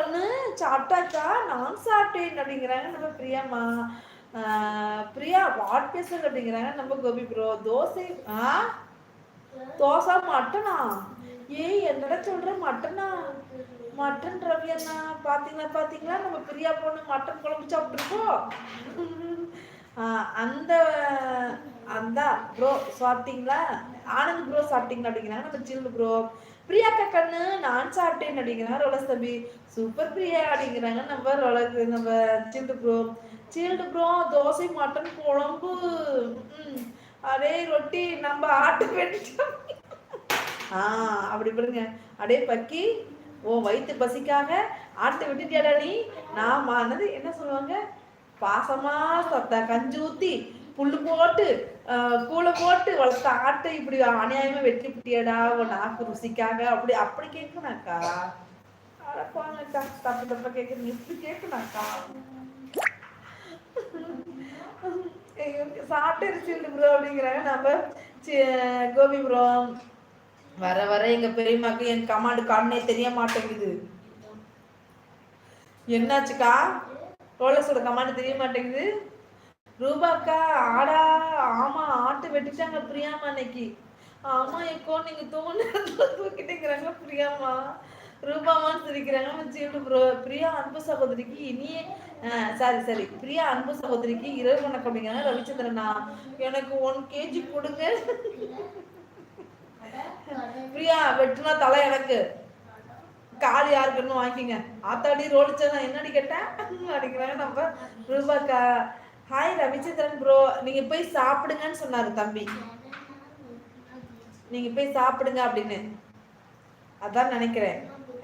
ஒன்று சாப்பிட்டாச்சா? நான் சாப்பிட்டேன் அப்படிங்கிறாங்க நம்ம பிரியாமா பிரியா வாட் பேசுறது அப்படிங்கிறாங்க நம்ம கோபி ப்ரோ. தோசை ஆ? தோசை மட்டனா? ஏய் என்னடா சொல்ற? மட்டனா? மட்டன் ரவியண்ணா. பாத்தீங்களா பாத்தீங்களா? நம்ம பிரியா பொண்ணு மட்டன் குழம்பு சாப்பிட்டுருக்கோம் அந்த அந்த ப்ரோ சாப்பிட்டீங்களா? ஆனந்த் ப்ரோ சாப்பிட்டீங்களா அப்படிங்கிறாங்க நம்ம சில்லு ப்ரோ. பிரியாக்கா கண்ணு நான் சாப்பிட்டேன் அப்படிங்கிறாங்க ரோலஸ் தம்பி சூப்பர் பிரியா அப்படிங்கிறாங்க நம்ம ரோலக்கு நம்ம chill bro chilled bro dosa mutton குழம்பு. அதே ரொட்டி நம்ம ஆட்டு வெட்டிட்டோம் ஆ அப்படி பாருங்க. அடே பக்கி ஓ வயிற்று பசிக்காக ஆட்டை விட்டுட்டியாடா நீ? நான் என்ன சொல்லுவாங்க? பாசமா சத்த கஞ்சி ஊத்தி புல்லு போட்டு கூளை போட்டு வளர்த்த ஆட்டை இப்படி அநியாயமா வெட்டி புட்டியடா உன் நாக்கு ருசிக்காக அப்படி அப்படி கேட்கணாக்கா அடப்பாங்கக்கா தப்பு தப்பா கேட்குறீங்க இப்படி கேட்கணாக்கா சாப்பிட்டு இருச்சு ப்ரோ அப்படிங்கிறாங்க. நம்ம கோபி ப்ரோ வர வர எங்க பெரியம்மாக்கு என் கமாண்டு கண்ணே தெரிய மாட்டேங்குது. என்னாச்சுக்கா? ரோலஸோட கமாண்டு தெரிய மாட்டேங்குது. ரூபாக்கா ஆடா ஆமா ஆட்டு வெட்டிட்டாங்க பிரியாமா அன்னைக்கு. ஆமா எக்கோ நீங்க தூங்க தூக்கிட்டேங்கிறாங்க பிரியாமா. ரூபாமான்னு சிரிக்கிறாங்க சீட்டு ப்ரோ பிரியா அன்பு சகோதரிக்கு இனியே சாரி சாரி. பிரியா அன்பு சகோதரிக்கு இரவு வணக்கம் அப்படிங்கிறாங்க ரவிச்சந்திரனா. எனக்கு ஒன் கேஜி கொடுங்க. பிரியா வெட்டுனா தலை எனக்கு. கால் யாருக்குன்னு வாங்கிங்க ஆத்தாடி ரோடிச்சா என்னடி கேட்டேன் அப்படிங்கிறாங்க நம்ம ரூபாக்கா. ஹாய் ரவிச்சந்திரன் ப்ரோ நீங்க போய் சாப்பிடுங்கன்னு சொன்னாரு தம்பி. நீங்க போய் சாப்பிடுங்க அப்படின்னு. அதான் நினைக்கிறேன்.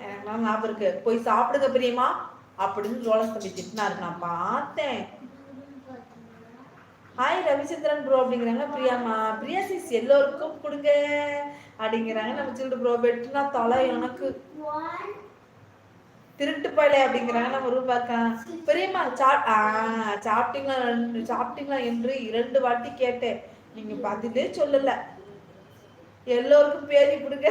எனக்குலாம் ஞாபகம் இருக்கு. போய் சாப்பிடுங்க பிரியமா அப்படின்னு ரோலஸ் தம்பி திட்டினாரு. நான் பார்த்தேன். ஹாய் ரவிச்சந்திரன் ப்ரோ அப்படிங்கிறாங்க. பிரியாமா பிரியா சிஸ் எல்லோருக்கும் கொடுங்க. அப்படிங்கிறாங்க. நம்ம சில்லு ப்ரோ வெட்டுனா தலை எனக்கு. திருட்டு பழைய அப்படிங்கிறாங்க. நம்ம ரூபாக்கா பெரியம்மா சாப் சாப்பிட்டீங்களா? சாப்பிட்டீங்களா என்று இரண்டு வாட்டி கேட்டேன். நீங்க பார்த்துட்டே சொல்லல. எல்லோருக்கும் பேரி கொடுங்க.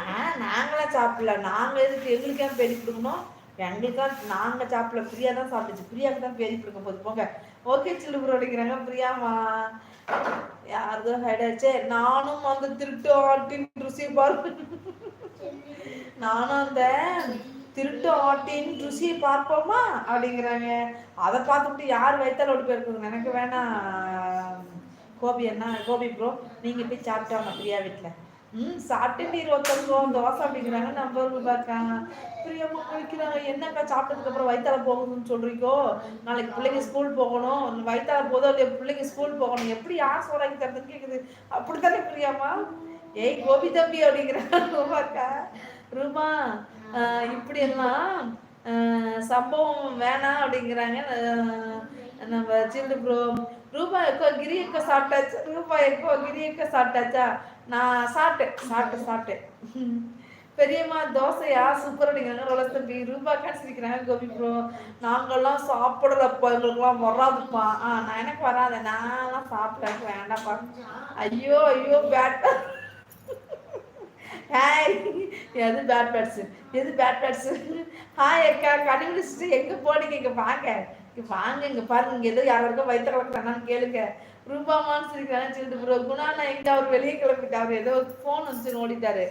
ஆ நாங்களாம் சாப்பிடல. நாங்க எதுக்கு எங்களுக்கு ஏன் பேதி கொடுக்கணும்? எங்களுக்கா நாங்க சாப்பிடல. பிரியா தான் சாப்பிடுச்சு பிரியாவுக்கு தான் பேதி கொடுக்க போது போங்க. ஓகே சில்லு அப்படிங்கிறாங்க. பிரியாமா யாருதோ ஹைடாச்சே நானும் அந்த திருட்டு ஆட்டின் ருசி பார்ப்பேன் நானும் அந்த திருட்டு ஆட்டின் ருசியை பார்ப்போமா? அப்படிங்கிறாங்க. அதை பார்த்துட்டு யார் வைத்தாலும் ஓடி போயிருக்குங்க எனக்கு வேணாம். கோபி என்ன கோபி ப்ரோ நீங்கள் போய் சாப்பிட்டாங்க பிரியா வீட்டில் ம் சாப்பிட்டு இருபத்தஞ்சு ரூபா தோசை அப்படிங்கிறாங்க. நம்ம பார்க்காங்க பிரியம்மா குளிக்கிறாங்க. என்னக்கா சாப்பிட்டதுக்கப்புறம் வயிற்றால போகணும்னு சொல்கிறீங்கோ நாளைக்கு பிள்ளைங்க ஸ்கூல் போகணும். வயிற்றால போதும் இல்லையா பிள்ளைங்க ஸ்கூல் போகணும். எப்படி யார் சொல்கிறாங்க தரதுன்னு கேட்குது அப்படி தானே பிரியாமா ஏய் கோபி தம்பி அப்படிங்கிறாங்க. ரூபாக்கா ரூபா இப்படி எல்லாம் சம்பவம் வேணாம் அப்படிங்கிறாங்க. நம்ம சில்லு ப்ரோ ரூபா எக்கோ கிரி எக்கோ சாப்பிட்டாச்சு. ரூபா எக்கோ கிரி எக்கோ சாப்பிட்டாச்சா? நான் சாப்பிட்டேன். சாப்பிட்டேன் சாப்பிட்டேன். பெரியம்மா தோசையா? சூப்பர் அடிக்கிறாங்க. ரோல தம்பி ரூபா காசிக்கிறாங்க கோபி ப்ரோ நாங்கெல்லாம் சாப்பிடலப்பா எங்களுக்குலாம் வராதுப்பா. ஆ நான் எனக்கு வராது. நான்லாம் சாப்பிட்டேன் வேண்டாம்ப்பா. ஐயோ ஐயோ பேட் ஹாய் எது பேட் பேட்ஸு எது பேட் பேட்ஸு ஹாய் அக்கா கண்டுபிடிச்சிட்டு எங்கே போனீங்க? இங்கே வாங்க. இங்கே வாங்க இங்கே பாருங்க. இங்கே ஏதோ இருக்கோ வயிற்று கலக்குறாங்கன்னு கேளுங்க. ரூபாமான்னு சொல்லிக்கிறாங்க சொல்லிட்டு ப்ரோ குணாண்ணா எங்கே அவர் வெளியே கிளம்பிட்டார். ஏதோ ஃபோன் வந்து ஓடிட்டாரு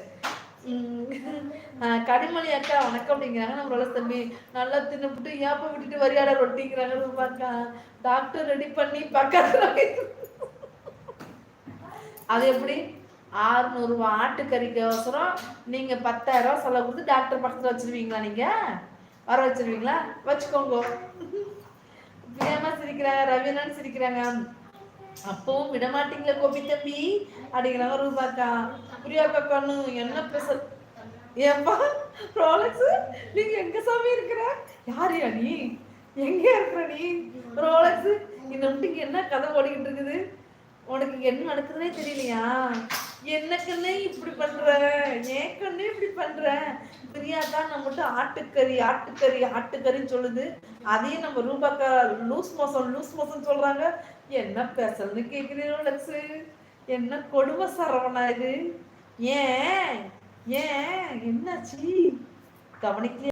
கனிமணி அக்கா வணக்கம். அப்படிங்கிறாங்க நம்மளோட தம்பி? நல்லா தின்னுபிட்டு ஏப்ப விட்டுட்டு வரியாட ரொட்டிங்கிறாங்க ரூபாக்கா டாக்டர் ரெடி பண்ணி பக்கத்தில் அது எப்படி? ஆறுநூறுவா ஆட்டுக்கறிக்கு அவசரம் நீங்க பத்தாயிரம் செலவு கொடுத்து டாக்டர் பக்கத்தில் வச்சிருவீங்களா நீங்கள் வர வச்சுருவீங்களா? வச்சுக்கோங்க. பிரியமா சிரிக்கிறாங்க. ரவீனான்னு சிரிக்கிறாங்க. அப்பவும் விடமாட்டீங்களா கோபி தம்பி. அப்படிங்கிறாங்க ரூபாக்கா பிரியாக்கா கண்ணு? என்ன ஸ்பெஷல் ஏப்பா ரோலக்ஸ் நீங்க எங்க சாமி இருக்கிற? யாரியா நீ? எங்க இருக்கிற நீ? ரோலக்ஸ் இந்த என்ன கதை ஓடிக்கிட்டு இருக்குது? உனக்கு என்ன நடக்குதுன்னே தெரியலையா? என்னக்குன்னே இப்படி பண்ற ஏக்கன்னே இப்படி பண்ற. பிரியா தான் நம்மகிட்ட ஆட்டுக்கறி ஆட்டுக்கறி ஆட்டுக்கறின்னு சொல்லுது. அதையும் நம்ம ரூபாக்கா லூஸ் மோசம் லூஸ் மோசம் சொல்றாங்க. என்ன பேசுறதுன்னு கேக்குறீங்க லக்ஸு? என்ன கொடுமை சரவணா இது? ஏன்? ஏன்? என்னாச்சு? கவனிக்கலையே?